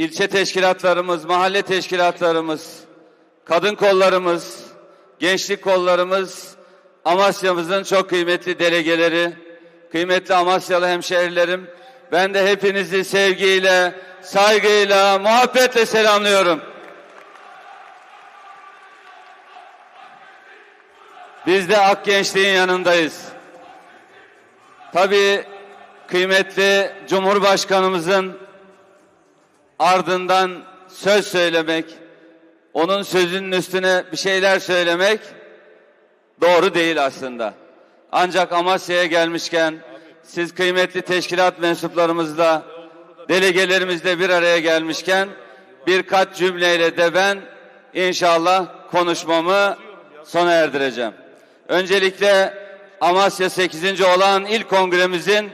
ilçe teşkilatlarımız, mahalle teşkilatlarımız, kadın kollarımız, gençlik kollarımız, Amasya'mızın çok kıymetli delegeleri, kıymetli Amasyalı hemşehrilerim, ben de hepinizi sevgiyle, saygıyla, muhabbetle selamlıyorum. Biz de Ak Gençliğin yanındayız. Tabii kıymetli Cumhurbaşkanımızın ardından söz söylemek, onun sözünün üstüne bir şeyler söylemek doğru değil aslında. Ancak Amasya'ya gelmişken siz kıymetli teşkilat mensuplarımızla, delegelerimizle bir araya gelmişken birkaç cümleyle de ben inşallah konuşmamı sona erdireceğim. Öncelikle Amasya 8. olan ilk kongremizin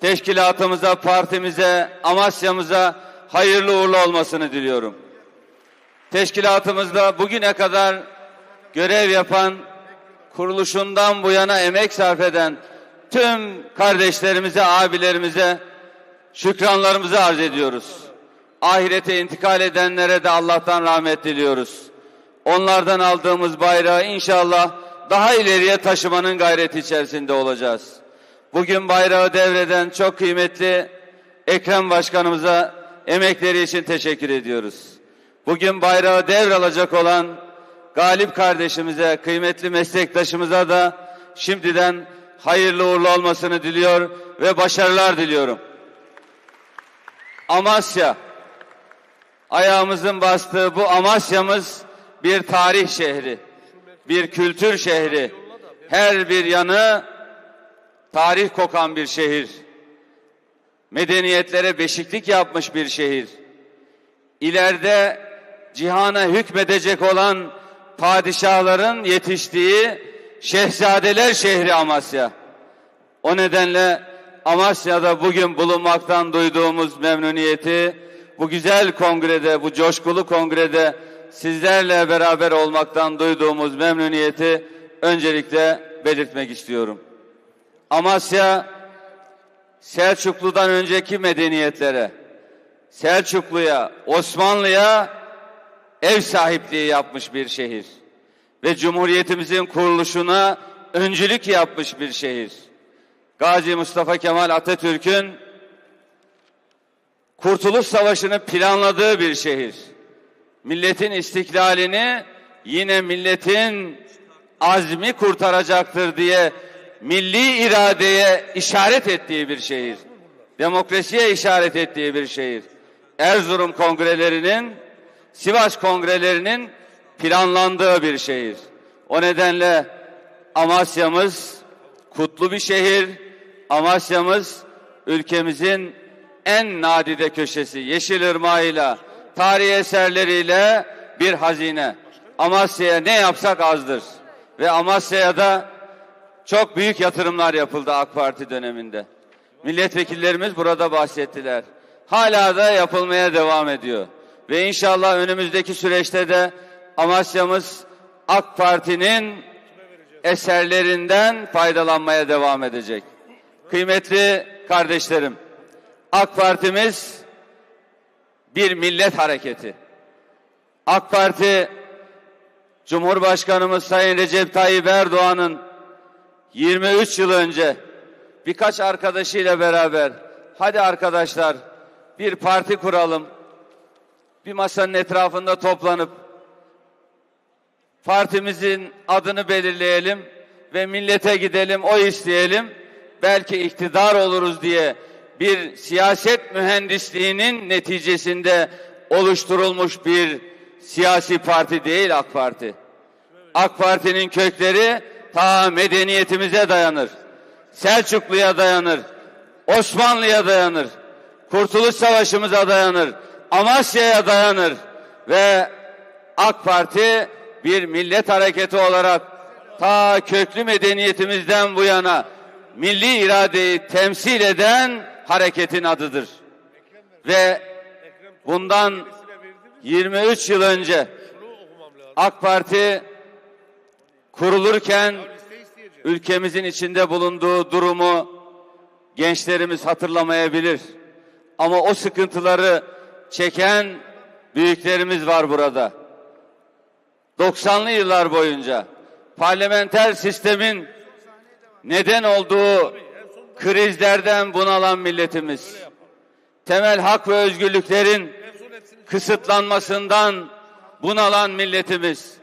teşkilatımıza, partimize, Amasya'mıza hayırlı uğurlu olmasını diliyorum. Teşkilatımızda bugüne kadar görev yapan, kuruluşundan bu yana emek sarf eden tüm kardeşlerimize, abilerimize şükranlarımızı arz ediyoruz. Ahirete intikal edenlere de Allah'tan rahmet diliyoruz. Onlardan aldığımız bayrağı inşallah daha ileriye taşımanın gayreti içerisinde olacağız. Bugün bayrağı devreden çok kıymetli Ekrem Başkanımıza emekleri için teşekkür ediyoruz. Bugün bayrağı devralacak olan Galip kardeşimize, kıymetli meslektaşımıza da şimdiden hayırlı uğurlu olmasını diliyor ve başarılar diliyorum. Amasya, ayağımızın bastığı bu Amasya'mız bir tarih şehri, bir kültür şehri. Her bir yanı tarih kokan bir şehir. Medeniyetlere beşiklik yapmış bir şehir. İleride cihana hükmedecek olan padişahların yetiştiği şehzadeler şehri Amasya. O nedenle Amasya'da bugün bulunmaktan duyduğumuz memnuniyeti bu güzel kongrede, bu coşkulu kongrede sizlerle beraber olmaktan duyduğumuz memnuniyeti öncelikle belirtmek istiyorum. Amasya Selçuklu'dan önceki medeniyetlere, Selçuklu'ya, Osmanlı'ya ev sahipliği yapmış bir şehir ve Cumhuriyetimizin kuruluşuna öncülük yapmış bir şehir. Gazi Mustafa Kemal Atatürk'ün Kurtuluş Savaşı'nı planladığı bir şehir. Milletin istiklalini yine milletin azmi kurtaracaktır diye milli iradeye işaret ettiği bir şehir. Demokrasiye işaret ettiği bir şehir. Erzurum kongrelerinin, Sivas kongrelerinin planlandığı bir şehir. O nedenle Amasya'mız kutlu bir şehir. Amasya'mız ülkemizin en nadide köşesi Yeşilırmağı'yla, tarihi eserleriyle bir hazine. Amasya'ya ne yapsak azdır. Ve Amasya'ya da çok büyük yatırımlar yapıldı AK Parti döneminde. Milletvekillerimiz burada bahsettiler. Hala da yapılmaya devam ediyor. Ve inşallah önümüzdeki süreçte de Amasya'mız AK Parti'nin eserlerinden faydalanmaya devam edecek. Kıymetli kardeşlerim, AK Partimiz bir millet hareketi. AK Parti Cumhurbaşkanımız Sayın Recep Tayyip Erdoğan'ın 23 yıl önce birkaç arkadaşıyla beraber hadi arkadaşlar bir parti kuralım. Bir masanın etrafında toplanıp partimizin adını belirleyelim ve millete gidelim, o isteyelim. Belki iktidar oluruz diye bir siyaset mühendisliğinin neticesinde oluşturulmuş bir siyasi parti değil AK Parti. AK Parti'nin kökleri ta medeniyetimize dayanır. Selçuklu'ya dayanır. Osmanlı'ya dayanır. Kurtuluş Savaşımıza dayanır. Amasya'ya dayanır. Ve AK Parti bir millet hareketi olarak ta köklü medeniyetimizden bu yana milli iradeyi temsil eden hareketin adıdır. Ve bundan 23 yıl önce AK Parti kurulurken ülkemizin içinde bulunduğu durumu gençlerimiz hatırlamayabilir. Ama o sıkıntıları çeken büyüklerimiz var burada. 90'lı yıllar boyunca parlamenter sistemin neden olduğu krizlerden bunalan milletimiz, temel hak ve özgürlüklerin kısıtlanmasından bunalan milletimiz,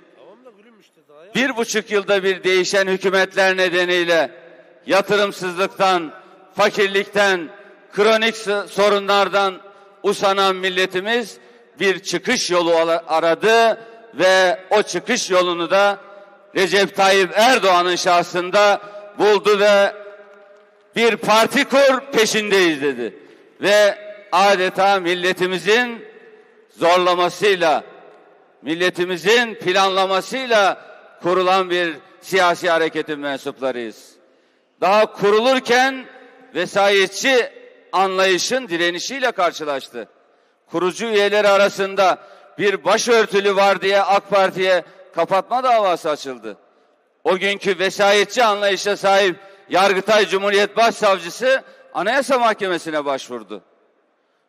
bir buçuk yılda bir değişen hükümetler nedeniyle yatırımsızlıktan, fakirlikten, kronik sorunlardan usanan milletimiz bir çıkış yolu aradı ve o çıkış yolunu da Recep Tayyip Erdoğan'ın şahsında buldu ve bir parti kur peşindeyiz dedi. Ve adeta milletimizin zorlamasıyla, milletimizin planlamasıyla kurulan bir siyasi hareketin mensuplarıyız. Daha kurulurken vesayetçi anlayışın direnişiyle karşılaştı. Kurucu üyeleri arasında bir başörtülü var diye AK Parti'ye kapatma davası açıldı. O günkü vesayetçi anlayışa sahip Yargıtay Cumhuriyet Başsavcısı Anayasa Mahkemesi'ne başvurdu.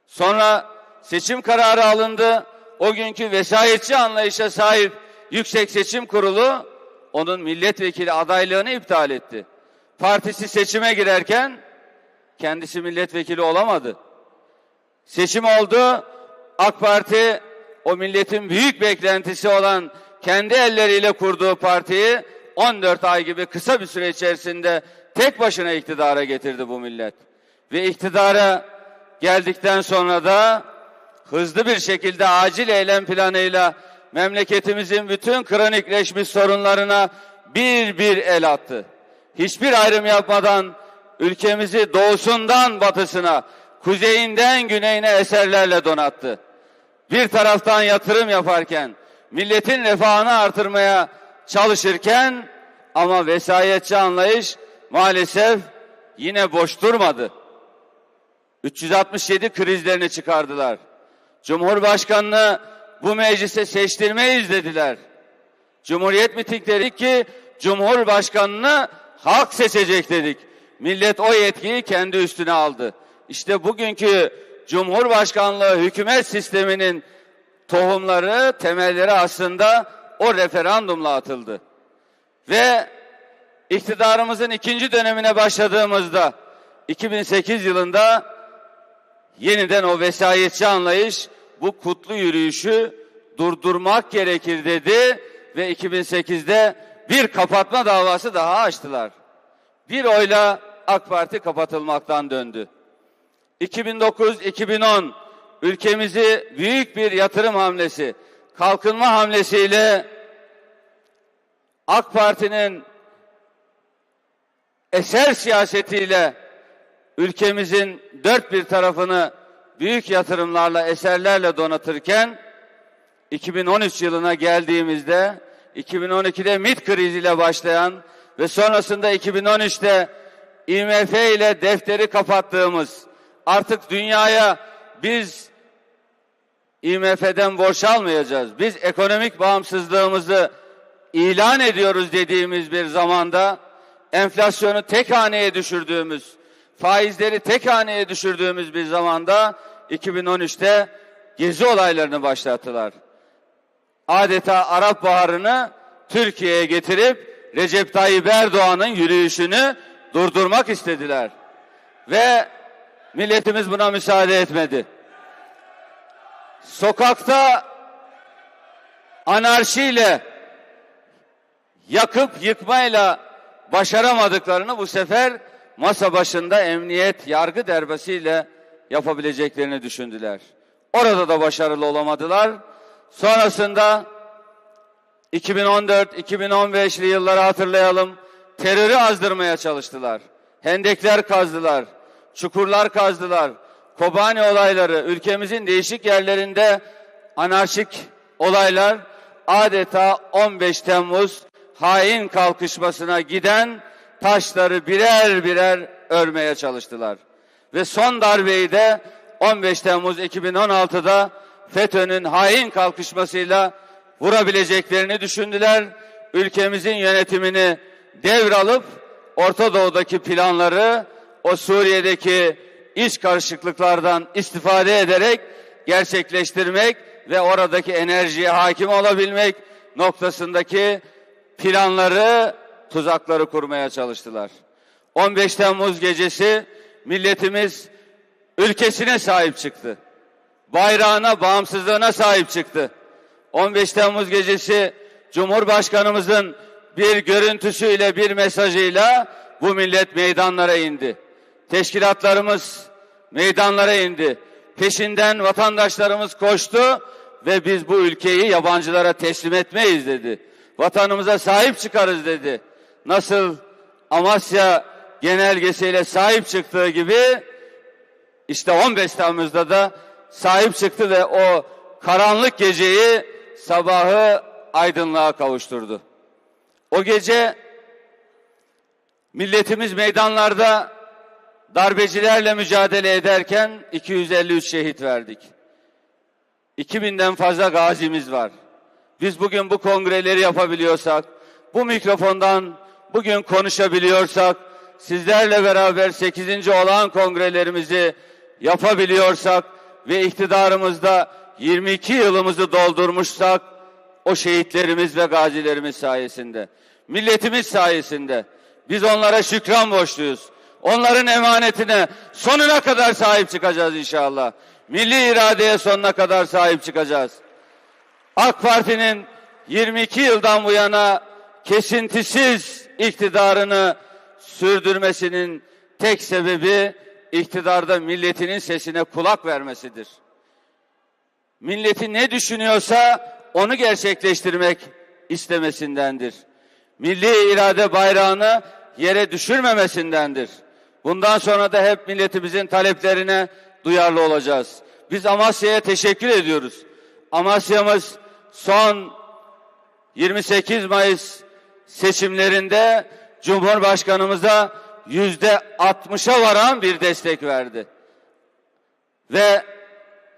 Sonra seçim kararı alındı. O günkü vesayetçi anlayışa sahip Yüksek Seçim Kurulu onun milletvekili adaylığını iptal etti. Partisi seçime girerken kendisi milletvekili olamadı. Seçim oldu. AK Parti o milletin büyük beklentisi olan kendi elleriyle kurduğu partiyi 14 ay gibi kısa bir süre içerisinde tek başına iktidara getirdi bu millet. Ve iktidara geldikten sonra da hızlı bir şekilde acil eylem planıyla memleketimizin bütün kronikleşmiş sorunlarına bir bir el attı. Hiçbir ayrım yapmadan ülkemizi doğusundan batısına, kuzeyinden güneyine eserlerle donattı. Bir taraftan yatırım yaparken, milletin refahını artırmaya çalışırken ama vesayetçi anlayış maalesef yine boş durmadı. 367 krizlerini çıkardılar. Cumhurbaşkanını bu meclise seçtirmeyiz dediler. Cumhuriyet mitingleri ki Cumhurbaşkanını halk seçecek dedik. Millet o yetkiyi kendi üstüne aldı. İşte bugünkü Cumhurbaşkanlığı hükümet sisteminin tohumları, temelleri aslında o referandumla atıldı. Ve iktidarımızın ikinci dönemine başladığımızda 2008 yılında yeniden o vesayetçi anlayış bu kutlu yürüyüşü durdurmak gerekir dedi ve 2008'de bir kapatma davası daha açtılar. Bir oyla AK Parti kapatılmaktan döndü. 2009-2010 ülkemizi büyük bir yatırım hamlesi, kalkınma hamlesiyle AK Parti'nin eser siyasetiyle ülkemizin dört bir tarafını büyük yatırımlarla, eserlerle donatırken 2013 yılına geldiğimizde 2012'de MİT kriziyle başlayan ve sonrasında 2013'te IMF ile defteri kapattığımız artık dünyaya biz IMF'den borç almayacağız. Biz ekonomik bağımsızlığımızı ilan ediyoruz dediğimiz bir zamanda enflasyonu tek haneye düşürdüğümüz, faizleri tek haneye düşürdüğümüz bir zamanda 2013'te gezi olaylarını başlattılar. Adeta Arap Baharı'nı Türkiye'ye getirip Recep Tayyip Erdoğan'ın yürüyüşünü durdurmak istediler. Ve milletimiz buna müsaade etmedi. Sokakta anarşiyle yakıp yıkmayla başaramadıklarını bu sefer masa başında emniyet yargı derbesiyle yapabileceklerini düşündüler. Orada da başarılı olamadılar. Sonrasında 2014-2015'li yılları hatırlayalım. Terörü azdırmaya çalıştılar. Hendekler kazdılar. Çukurlar kazdılar. Kobani olayları ülkemizin değişik yerlerinde anarşik olaylar adeta 15 Temmuz hain kalkışmasına giden taşları birer birer örmeye çalıştılar. Ve son darbeyi de 15 Temmuz 2016'da FETÖ'nün hain kalkışmasıyla vurabileceklerini düşündüler. Ülkemizin yönetimini devralıp Orta Doğu'daki planları o Suriye'deki iç karışıklıklardan istifade ederek gerçekleştirmek ve oradaki enerjiye hakim olabilmek noktasındaki planları, tuzakları kurmaya çalıştılar. 15 Temmuz gecesi milletimiz ülkesine sahip çıktı. Bayrağına, bağımsızlığına sahip çıktı. 15 Temmuz gecesi Cumhurbaşkanımızın bir görüntüsüyle, bir mesajıyla bu millet meydanlara indi. Teşkilatlarımız meydanlara indi. Peşinden vatandaşlarımız koştu ve biz bu ülkeyi yabancılara teslim etmeyiz dedi. Vatanımıza sahip çıkarız dedi. Nasıl Amasya genelgesiyle sahip çıktığı gibi işte 15 Temmuz'da da sahip çıktı ve o karanlık geceyi sabahı aydınlığa kavuşturdu. O gece milletimiz meydanlarda darbecilerle mücadele ederken 253 şehit verdik. 2000'den fazla gazimiz var. Biz bugün bu kongreleri yapabiliyorsak, bu mikrofondan bugün konuşabiliyorsak, sizlerle beraber 8. olağan kongrelerimizi yapabiliyorsak ve iktidarımızda 22 yılımızı doldurmuşsak, o şehitlerimiz ve gazilerimiz sayesinde, milletimiz sayesinde biz onlara şükran borçluyuz. Onların emanetine sonuna kadar sahip çıkacağız inşallah. Milli iradeye sonuna kadar sahip çıkacağız. AK Parti'nin 22 yıldan bu yana kesintisiz iktidarını sürdürmesinin tek sebebi iktidarda milletinin sesine kulak vermesidir. Milleti ne düşünüyorsa onu gerçekleştirmek istemesindendir. Milli irade bayrağını yere düşürmemesindendir. Bundan sonra da hep milletimizin taleplerine duyarlı olacağız. Biz Amasya'ya teşekkür ediyoruz. Amasya'mız son 28 Mayıs seçimlerinde Cumhurbaşkanımıza yüzde 60'a varan bir destek verdi. Ve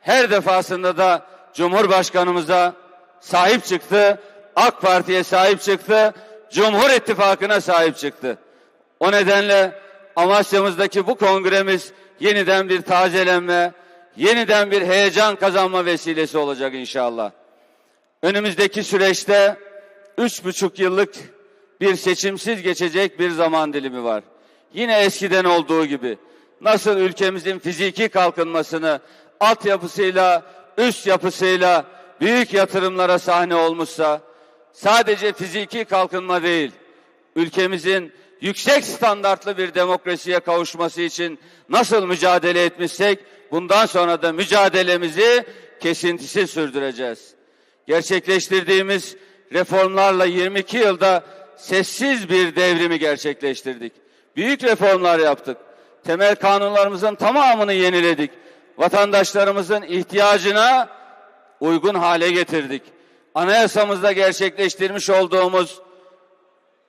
her defasında da Cumhurbaşkanımıza sahip çıktı, AK Parti'ye sahip çıktı, Cumhur İttifakı'na sahip çıktı. O nedenle Amasya'mızdaki bu kongremiz yeniden bir tazelenme, yeniden bir heyecan kazanma vesilesi olacak inşallah. Önümüzdeki süreçte üç buçuk yıllık bir seçimsiz geçecek bir zaman dilimi var. Yine eskiden olduğu gibi nasıl ülkemizin fiziki kalkınmasını altyapısıyla, üst yapısıyla büyük yatırımlara sahne olmuşsa sadece fiziki kalkınma değil, ülkemizin yüksek standartlı bir demokrasiye kavuşması için nasıl mücadele etmişsek bundan sonra da mücadelemizi kesintisiz sürdüreceğiz. Gerçekleştirdiğimiz reformlarla 22 yılda sessiz bir devrimi gerçekleştirdik. Büyük reformlar yaptık. Temel kanunlarımızın tamamını yeniledik. Vatandaşlarımızın ihtiyacına uygun hale getirdik. Anayasamızda gerçekleştirmiş olduğumuz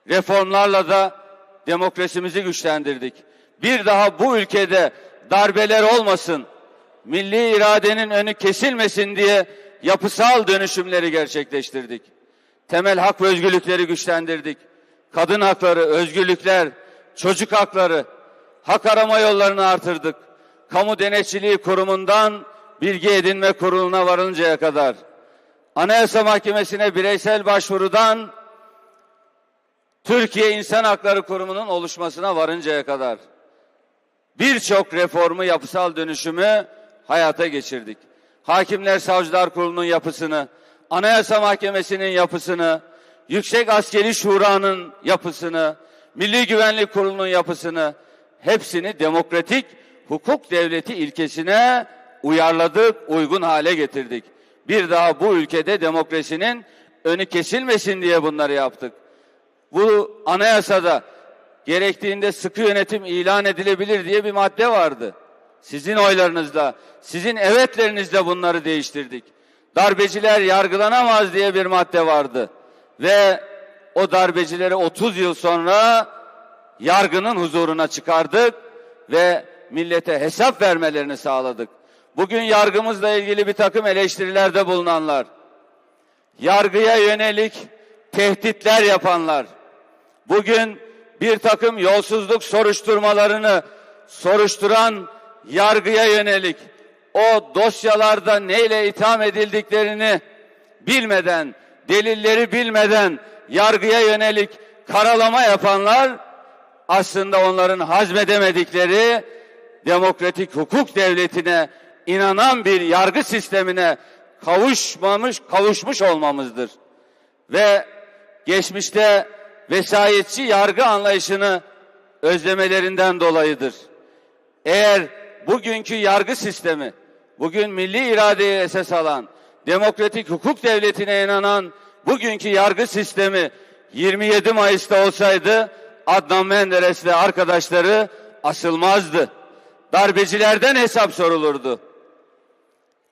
reformlarla da demokrasimizi güçlendirdik. Bir daha bu ülkede darbeler olmasın, milli iradenin önü kesilmesin diye yapısal dönüşümleri gerçekleştirdik. Temel hak ve özgürlükleri güçlendirdik. Kadın hakları, özgürlükler, çocuk hakları, hak arama yollarını artırdık. Kamu Denetçiliği Kurumu'ndan bilgi edinme kuruluna varıncaya kadar. Anayasa Mahkemesi'ne bireysel başvurudan Türkiye İnsan Hakları Kurumu'nun oluşmasına varıncaya kadar birçok reformu, yapısal dönüşümü hayata geçirdik. Hakimler Savcılar Kurulu'nun yapısını, Anayasa Mahkemesi'nin yapısını, Yüksek Askeri Şura'nın yapısını, Milli Güvenlik Kurulu'nun yapısını hepsini demokratik hukuk devleti ilkesine uyarladık, uygun hale getirdik. Bir daha bu ülkede demokrasinin önü kesilmesin diye bunları yaptık. Bu anayasada gerektiğinde sıkı yönetim ilan edilebilir diye bir madde vardı. Sizin oylarınızla, sizin evetlerinizle bunları değiştirdik. Darbeciler yargılanamaz diye bir madde vardı. Ve o darbecileri 30 yıl sonra yargının huzuruna çıkardık ve millete hesap vermelerini sağladık. Bugün yargımızla ilgili bir takım eleştirilerde bulunanlar, yargıya yönelik tehditler yapanlar, bugün bir takım yolsuzluk soruşturmalarını soruşturan yargıya yönelik o dosyalarda neyle itham edildiklerini bilmeden, delilleri bilmeden yargıya yönelik karalama yapanlar aslında onların hazmedemedikleri demokratik hukuk devletine inanan bir yargı sistemine kavuşmamış, kavuşmuş olmamızdır. Ve geçmişte vesayetçi yargı anlayışını özlemelerinden dolayıdır. Eğer bugünkü yargı sistemi, bugün milli iradeyi esas alan, demokratik hukuk devletine inanan bugünkü yargı sistemi 27 Mayıs'ta olsaydı Adnan Menderes ve arkadaşları asılmazdı. Darbecilerden hesap sorulurdu.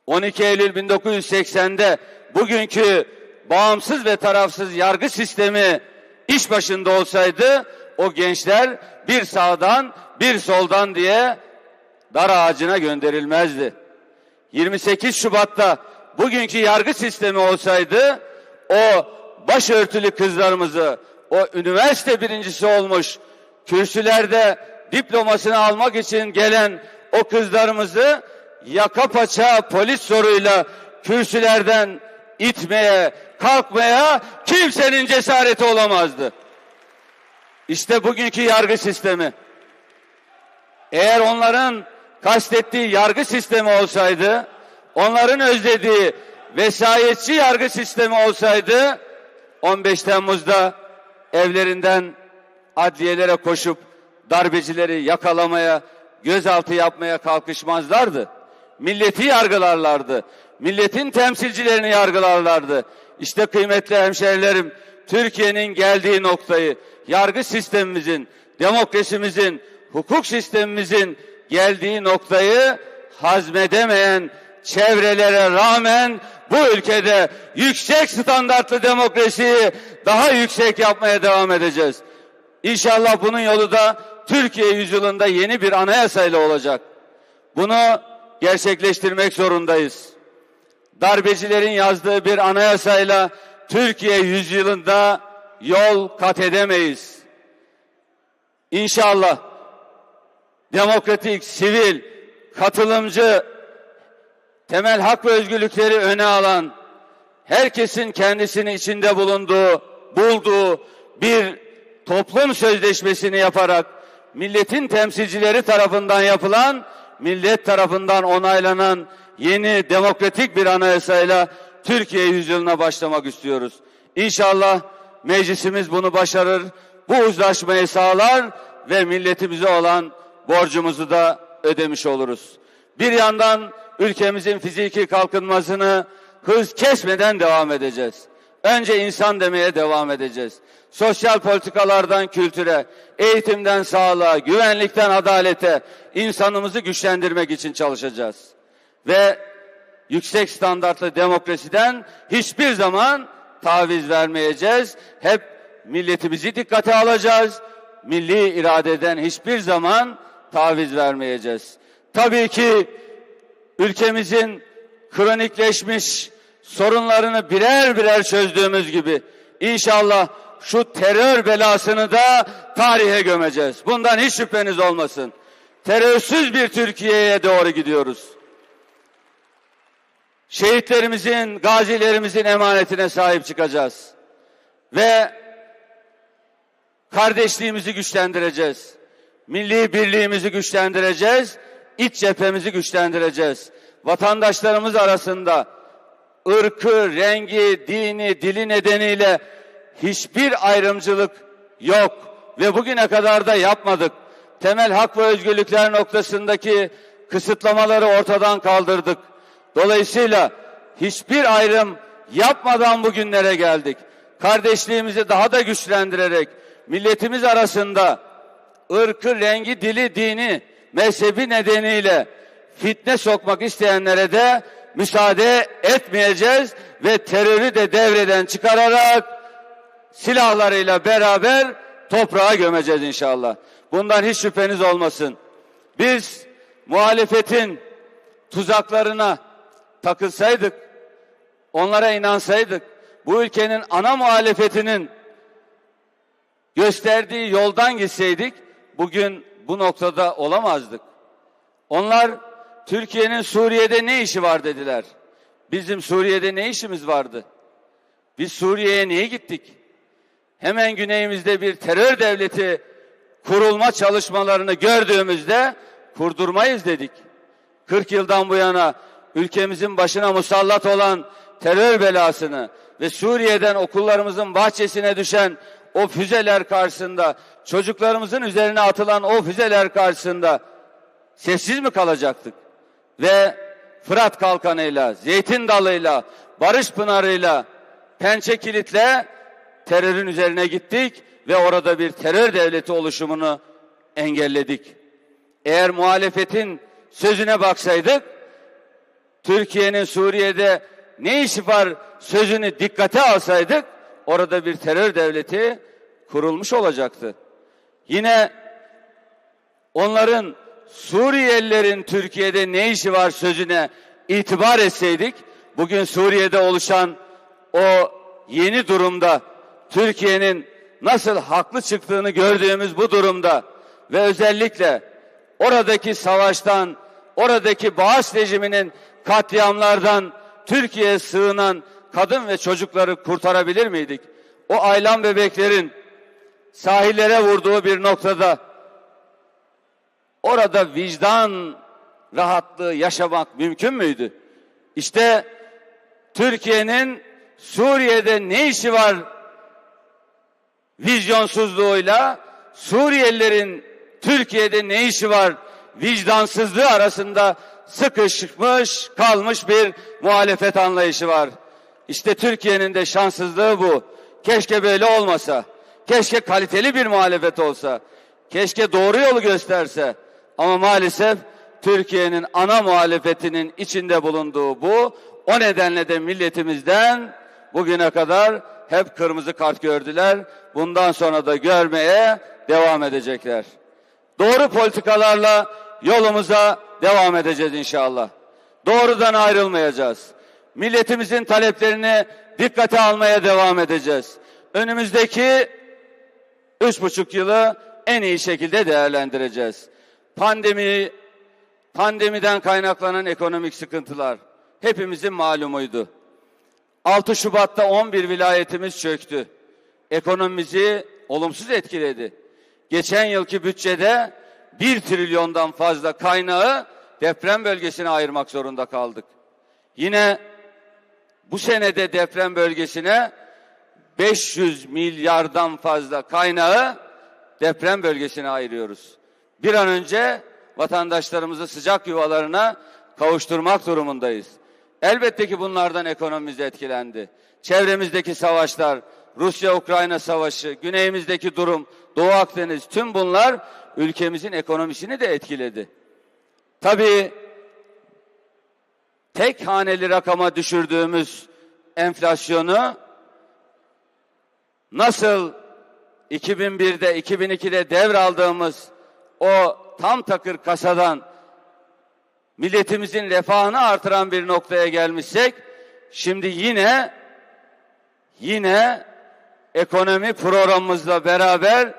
12 Eylül 1980'de bugünkü bağımsız ve tarafsız yargı sistemi iş başında olsaydı o gençler bir sağdan bir soldan diye dar ağacına gönderilmezdi. 28 Şubat'ta bugünkü yargı sistemi olsaydı o başörtülü kızlarımızı o üniversite birincisi olmuş kürsülerde diplomasını almak için gelen o kızlarımızı yaka paça polis soruyla kürsülerden itmeye, kalkmaya kimsenin cesareti olamazdı. İşte bugünkü yargı sistemi. Eğer onların kastettiği yargı sistemi olsaydı, onların özlediği vesayetçi yargı sistemi olsaydı 15 Temmuz'da evlerinden adliyelere koşup darbecileri yakalamaya, gözaltı yapmaya kalkışmazlardı. Milleti yargılarlardı. Milletin temsilcilerini yargılarlardı. İşte kıymetli hemşerilerim, Türkiye'nin geldiği noktayı, yargı sistemimizin, demokrasimizin, hukuk sistemimizin geldiği noktayı hazmedemeyen çevrelere rağmen bu ülkede yüksek standartlı demokrasiyi daha yüksek yapmaya devam edeceğiz. İnşallah bunun yolu da Türkiye yüzyılında yeni bir anayasayla olacak. Bunu gerçekleştirmek zorundayız. Darbecilerin yazdığı bir anayasayla Türkiye yüzyılında yol kat edemeyiz. İnşallah demokratik, sivil, katılımcı, temel hak ve özgürlükleri öne alan, herkesin kendisini içinde bulunduğu, bulduğu bir toplum sözleşmesini yaparak milletin temsilcileri tarafından yapılan, millet tarafından onaylanan yeni demokratik bir anayasayla Türkiye yüzyılına başlamak istiyoruz. İnşallah meclisimiz bunu başarır, bu uzlaşmayı sağlar ve milletimize olan borcumuzu da ödemiş oluruz. Bir yandan ülkemizin fiziki kalkınmasını hız kesmeden devam edeceğiz. Önce insan demeye devam edeceğiz. Sosyal politikalardan kültüre, eğitimden sağlığa, güvenlikten adalete insanımızı güçlendirmek için çalışacağız. Ve yüksek standartlı demokrasiden hiçbir zaman taviz vermeyeceğiz. Hep milletimizi dikkate alacağız. Milli iradeden hiçbir zaman taviz vermeyeceğiz. Tabii ki ülkemizin kronikleşmiş sorunlarını birer birer çözdüğümüz gibi inşallah şu terör belasını da tarihe gömeceğiz. Bundan hiç şüpheniz olmasın. Terörsüz bir Türkiye'ye doğru gidiyoruz. Şehitlerimizin, gazilerimizin emanetine sahip çıkacağız. Ve kardeşliğimizi güçlendireceğiz. Milli birliğimizi güçlendireceğiz. İç cephemizi güçlendireceğiz. Vatandaşlarımız arasında ırkı, rengi, dini, dili nedeniyle hiçbir ayrımcılık yok ve bugüne kadar da yapmadık. Temel hak ve özgürlükler noktasındaki kısıtlamaları ortadan kaldırdık. Dolayısıyla hiçbir ayrım yapmadan bugünlere geldik. Kardeşliğimizi daha da güçlendirerek milletimiz arasında ırkı, rengi, dili, dini, mezhebi nedeniyle fitne sokmak isteyenlere de müsaade etmeyeceğiz ve terörü de devreden çıkararak silahlarıyla beraber toprağa gömeceğiz inşallah. Bundan hiç şüpheniz olmasın. Biz muhalefetin tuzaklarına takılsaydık, onlara inansaydık, bu ülkenin ana muhalefetinin gösterdiği yoldan gitseydik, bugün bu noktada olamazdık. Onlar Türkiye'nin Suriye'de ne işi var dediler. Bizim Suriye'de ne işimiz vardı? Biz Suriye'ye niye gittik? Hemen güneyimizde bir terör devleti kurulma çalışmalarını gördüğümüzde kurdurmayız dedik. 40 yıldan bu yana ülkemizin başına musallat olan terör belasını ve Suriye'den okullarımızın bahçesine düşen o füzeler karşısında, çocuklarımızın üzerine atılan o füzeler karşısında sessiz mi kalacaktık? Ve Fırat Kalkanı'yla, Zeytin Dalı'yla, Barış Pınarı'yla, Pençe Kilit'le terörün üzerine gittik ve orada bir terör devleti oluşumunu engelledik. Eğer muhalefetin sözüne baksaydık, Türkiye'nin Suriye'de ne işi var sözünü dikkate alsaydık, orada bir terör devleti kurulmuş olacaktı. Yine onların Suriyelilerin Türkiye'de ne işi var sözüne itibar etseydik, bugün Suriye'de oluşan o yeni durumda Türkiye'nin nasıl haklı çıktığını gördüğümüz bu durumda ve özellikle oradaki savaştan, oradaki Bağış rejiminin katliamlardan Türkiye'ye sığınan kadın ve çocukları kurtarabilir miydik? O aylan bebeklerin sahillere vurduğu bir noktada orada vicdan rahatlığı yaşamak mümkün müydü? İşte Türkiye'nin Suriye'de ne işi var vizyonsuzluğuyla Suriyelilerin Türkiye'de ne işi var vicdansızlığı arasında sıkışmış kalmış bir muhalefet anlayışı var. İşte Türkiye'nin de şanssızlığı bu. Keşke böyle olmasa. Keşke kaliteli bir muhalefet olsa. Keşke doğru yolu gösterse. Ama maalesef Türkiye'nin ana muhalefetinin içinde bulunduğu bu. O nedenle de milletimizden bugüne kadar hep kırmızı kart gördüler. Bundan sonra da görmeye devam edecekler. Doğru politikalarla yolumuza devam edeceğiz inşallah. Doğrudan ayrılmayacağız. Milletimizin taleplerini dikkate almaya devam edeceğiz. Önümüzdeki üç buçuk yılı en iyi şekilde değerlendireceğiz. Pandemi, pandemiden kaynaklanan ekonomik sıkıntılar hepimizin malumuydu. 6 Şubat'ta 11 vilayetimiz çöktü. Ekonomimizi olumsuz etkiledi. Geçen yılki bütçede 1 trilyondan fazla kaynağı deprem bölgesine ayırmak zorunda kaldık. Yine bu senede deprem bölgesine 500 milyardan fazla kaynağı deprem bölgesine ayırıyoruz. Bir an önce vatandaşlarımızı sıcak yuvalarına kavuşturmak durumundayız. Elbette ki bunlardan ekonomimiz etkilendi. Çevremizdeki savaşlar, Rusya-Ukrayna savaşı, güneyimizdeki durum, Doğu Akdeniz tüm bunlar ülkemizin ekonomisini de etkiledi. Tabii tek haneli rakama düşürdüğümüz enflasyonu nasıl 2001'de 2002'de devraldığımız o tam takır kasadan milletimizin refahını artıran bir noktaya gelmişsek şimdi yine yine ekonomi programımızla beraber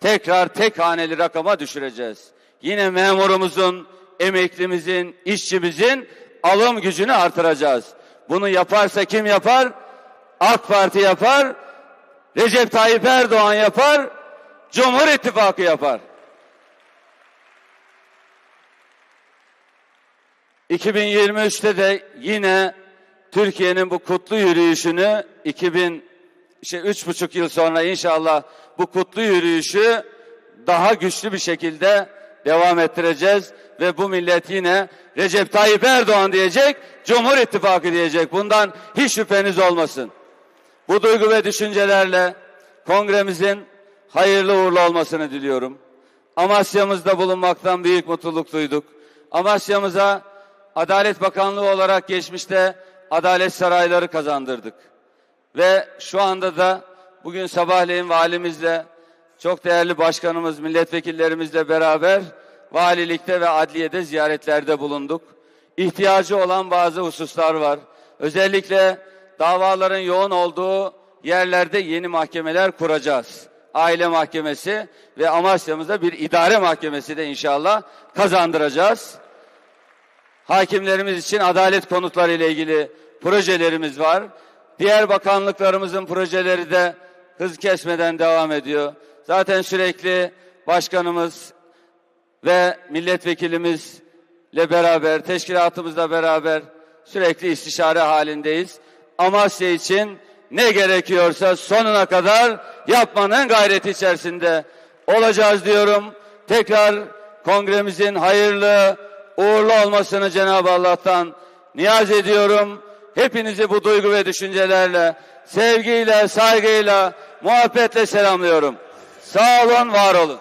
tekrar tek haneli rakama düşüreceğiz. Yine memurumuzun, emeklimizin, işçimizin alım gücünü artıracağız. Bunu yaparsa kim yapar? AK Parti yapar, Recep Tayyip Erdoğan yapar, Cumhur İttifakı yapar. 2023'te de yine Türkiye'nin bu kutlu yürüyüşünü 2000 işte üç buçuk yıl sonra inşallah bu kutlu yürüyüşü daha güçlü bir şekilde devam ettireceğiz ve bu millet yine Recep Tayyip Erdoğan diyecek, Cumhur İttifakı diyecek. Bundan hiç şüpheniz olmasın. Bu duygu ve düşüncelerle kongremizin hayırlı uğurlu olmasını diliyorum. Amasya'mızda bulunmaktan büyük mutluluk duyduk. Amasya'mıza Adalet Bakanlığı olarak geçmişte adalet sarayları kazandırdık. Ve şu anda da bugün sabahleyin valimizle, çok değerli başkanımız, milletvekillerimizle beraber valilikte ve adliyede ziyaretlerde bulunduk. İhtiyacı olan bazı hususlar var. Özellikle davaların yoğun olduğu yerlerde yeni mahkemeler kuracağız. Aile mahkemesi ve Amasya'mızda bir idare mahkemesi de inşallah kazandıracağız. Hakimlerimiz için adalet konutları ile ilgili projelerimiz var. Diğer bakanlıklarımızın projeleri de hız kesmeden devam ediyor. Zaten sürekli başkanımız ve milletvekilimizle beraber, teşkilatımızla beraber sürekli istişare halindeyiz. Amasya için ne gerekiyorsa sonuna kadar yapmanın gayreti içerisinde olacağız diyorum. Tekrar kongremizin hayırlı, uğurlu olmasını Cenab-ı Allah'tan niyaz ediyorum. Hepinizi bu duygu ve düşüncelerle, sevgiyle, saygıyla, muhabbetle selamlıyorum. Sağ olun, var olun.